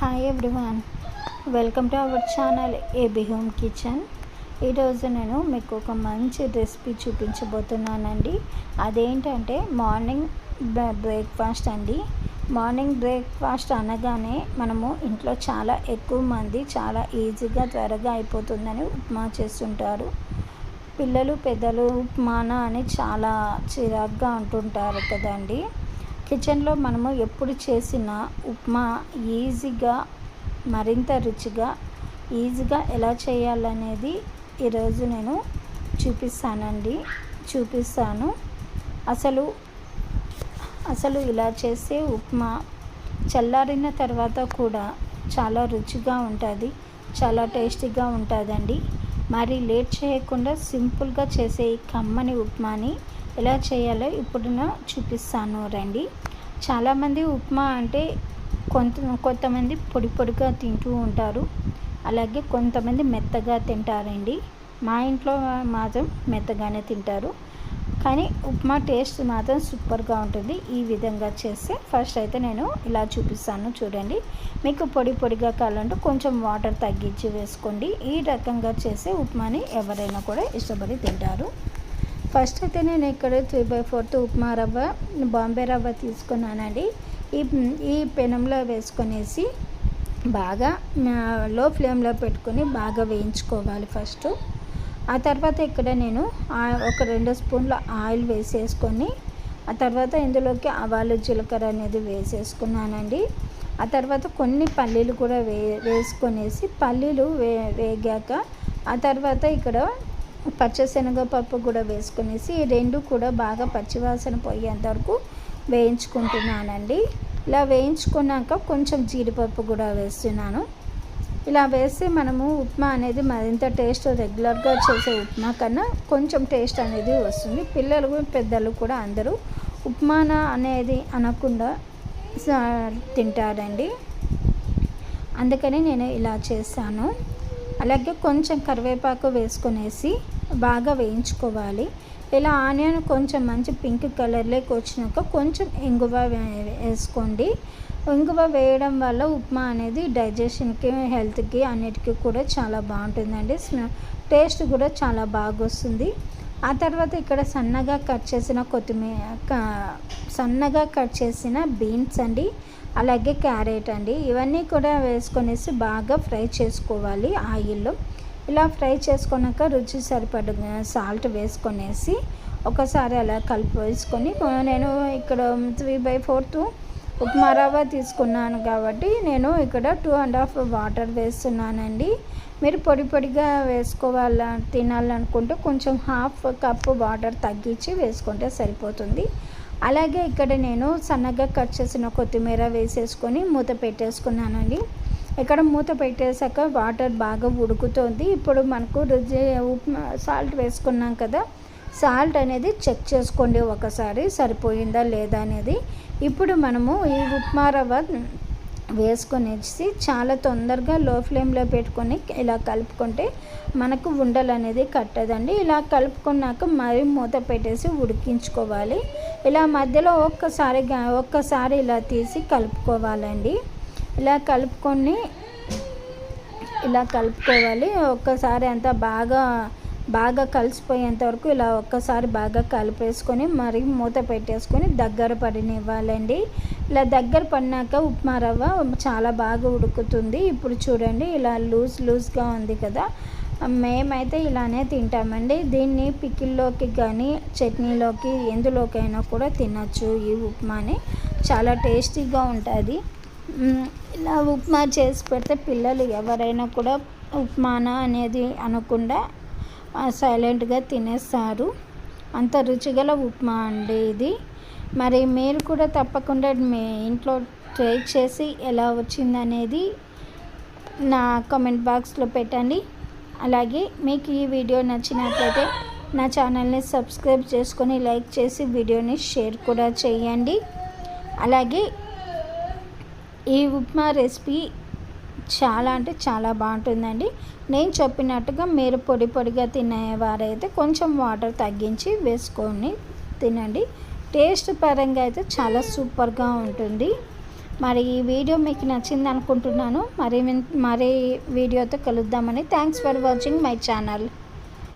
Hi everyone welcome to our channel A B home kitchen ఈరోజు నేను మీకు ఒక మంచి రెసిపీ చూపించబోతున్నానండి. అదేంటంటే మార్నింగ్ బ్రేక్ఫాస్ట్ అండి. మార్నింగ్ బ్రేక్ఫాస్ట్ అనగానే మనము ఇంట్లో చాలా ఎక్కువ మంది చాలా ఈజీగా త్వరగా అయిపోతుందని ఉప్మా చేస్తుంటారు. పిల్లలు పెద్దలు ఉప్మానా అని చాలా చిరాగ్గా అంటుంటారు కదండి. కిచెన్లో మనము ఎప్పుడు చేసిన ఉప్మా ఈజీగా మరింత రుచిగా ఈజీగా ఎలా చేయాలనేది ఈరోజు నేను చూపిస్తానండి. చూపిస్తాను. అసలు అసలు ఇలా చేసే ఉప్మా చల్లారిన తర్వాత కూడా చాలా రుచిగా ఉంటుంది చాలా టేస్టీగా ఉంటుందండి. మరి లేట్ చేయకుండా సింపుల్గా చేసే ఈ కమ్మని ఉప్మాని ఎలా చేయాలో ఇప్పుడు నేను చూపిస్తాను రండి. చాలామంది ఉప్మా అంటే కొంత కొంతమంది పొడి పొడిగా తింటూ ఉంటారు. అలాగే కొంతమంది మెత్తగా తింటారండి. మా ఇంట్లో మాత్రం మెత్తగానే తింటారు. కానీ ఉప్మా టేస్ట్ మాత్రం సూపర్గా ఉంటుంది. ఈ విధంగా చేస్తే ఫస్ట్ అయితే నేను ఇలా చూపిస్తాను చూడండి. మీకు పొడి పొడిగా కావాలంటే కొంచెం వాటర్ తగ్గించి వేసుకోండి. ఈ రకంగా చేసే ఉప్మాని ఎవరైనా కూడా ఇష్టపడి తింటారు. ఫస్ట్ అయితే నేను ఇక్కడ త్రీ బై ఫోర్త్ ఉప్మా రవ్వ బాంబే రవ్వ తీసుకున్నానండి. ఈ ఈ పెనంలో వేసుకొనేసి బాగా లో ఫ్లేమ్లో పెట్టుకొని బాగా వేయించుకోవాలి ఫస్ట్. ఆ తర్వాత ఇక్కడ నేను ఒక రెండు స్పూన్ల ఆయిల్ వేసేసుకొని ఆ తర్వాత ఇందులోకి ఆవాలు జీలకర్ర అనేది వేసేసుకున్నానండి. ఆ తర్వాత కొన్ని పల్లీలు కూడా వే వేసుకొనేసి పల్లీలు వే వేగాక ఆ తర్వాత ఇక్కడ పచ్చశనగపప్పు కూడా వేసుకునేసి రెండు కూడా బాగా పచ్చివాసన పోయేంత వరకు వేయించుకుంటున్నానండి. ఇలా వేయించుకున్నాక కొంచెం జీడిపప్పు కూడా వేస్తున్నాను. ఇలా వేస్తే మనము ఉప్మా అనేది మరింత టేస్ట్ రెగ్యులర్గా చేసే ఉప్మా కన్నా కొంచెం టేస్ట్ అనేది వస్తుంది. పిల్లలు పెద్దలు కూడా అందరూ ఉప్మాన అనేది అనకుండా తింటారండి. అందుకని నేను ఇలా చేస్తాను అలాగే కొంచెం కరివేపాకు వేసుకొనేసి బాగా వేయించుకోవాలి. ఇలా ఆనియన్ కొంచెం మంచి పింక్ కలర్లోకి వచ్చినాక కొంచెం ఇంగువ వేసుకోండి. ఇంగువ వేయడం వల్ల ఉప్మా అనేది డైజెషన్కి హెల్త్కి అన్నిటికీ కూడా చాలా బాగుంటుందండి. టేస్ట్ కూడా చాలా బాగా వస్తుంది ఆ తర్వాత ఇక్కడ సన్నగా కట్ చేసిన కొత్తిమీర సన్నగా కట్ చేసిన బీన్స్ అండి. అలాగే క్యారెట్ అండి. ఇవన్నీ కూడా వేసుకొనేసి బాగా ఫ్రై చేసుకోవాలి ఆయిల్లో. ఇలా ఫ్రై చేసుకున్నాక రుచి సరిపడ సాల్ట్ వేసుకొనేసి ఒకసారి అలా కలిపి వేసుకొని నేను ఇక్కడ త్రీ బై ఫోర్త్ ఉప్మా రవ్వ తీసుకున్నాను కాబట్టి నేను ఇక్కడ టూ అండ్ హాఫ్ వాటర్ వేస్తున్నానండి. మీరు పొడి పొడిగా వేసుకోవాల తినాలనుకుంటే కొంచెం హాఫ్ కప్ వాటర్ తగ్గించి వేసుకుంటే సరిపోతుంది. అలాగే ఇక్కడ నేను సన్నగా కట్ చేసిన కొత్తిమీర వేసేసుకొని మూత పెట్టేసుకున్నానండి. ఇక్కడ మూత పెట్టేశాక వాటర్ బాగా ఉడుకుతుంది. ఇప్పుడు మనకు రుచి ఉప్మా సాల్ట్ వేసుకున్నాం కదా సాల్ట్ అనేది చెక్ చేసుకోండి ఒకసారి సరిపోయిందా లేదా అనేది. ఇప్పుడు మనము ఈ ఉప్మా రవ్వ వేసుకొనేసి చాలా తొందరగా లో ఫ్లేమ్లో పెట్టుకొని ఇలా కలుపుకుంటే మనకు ఉండలు అనేది కట్టదండి. ఇలా కలుపుకున్నాక మరి మూత పెట్టేసి ఉడికించుకోవాలి. ఇలా మధ్యలో ఒక్కసారి ఒక్కసారి ఇలా తీసి కలుపుకోవాలండి. ఇలా కలుపుకొని ఇలా కలుపుకోవాలి. ఒక్కసారి అంతా బాగా బాగా కలిసిపోయేంత వరకు ఇలా ఒక్కసారి బాగా కలిపేసుకొని మరి మూత పెట్టేసుకొని దగ్గర పడినివ్వాలండి. ఇలా దగ్గర పడినాక ఉప్మా రవ్వ చాలా బాగా ఉడుకుతుంది. ఇప్పుడు చూడండి ఇలా లూజ్ లూజ్గా ఉంది కదా. మేమైతే ఇలానే తింటామండి. దీన్ని పికిల్లోకి కానీ చట్నీలోకి ఎందులోకైనా కూడా తినచ్చు ఈ ఉప్మాని. చాలా టేస్టీగా ఉంటుంది. ఇలా ఉప్మా చేసి పెడితే పిల్లలు ఎవరైనా కూడా ఉప్మానా అనేది అనకుండా సైలెంట్గా తినేస్తారు. అంత రుచిగల ఉప్మా అండి ఇది. మరి మీరు కూడా తప్పకుండా మీ ఇంట్లో ట్రై చేసి ఎలా వచ్చిందనేది నా కమెంట్ బాక్స్లో పెట్టండి. అలాగే మీకు ఈ వీడియో నచ్చినట్లయితే నా ఛానల్ని సబ్స్క్రైబ్ చేసుకొని లైక్ చేసి వీడియోని షేర్ కూడా చేయండి. అలాగే ఈ ఉప్మా రెసిపీ చాలా అంటే చాలా బాగుంటుందండి. నేను చెప్పినట్టుగా మీరు పొడి పొడిగా తినేవారైతే కొంచెం వాటర్ తగ్గించి వేసుకొని తినండి. టేస్ట్ పరంగా అయితే చాలా సూపర్గా ఉంటుంది. మరి ఈ వీడియో మీకు నచ్చింది అనుకుంటున్నాను. మరి మరి మరీ వీడియోతో కలుద్దామని thanks for watching my channel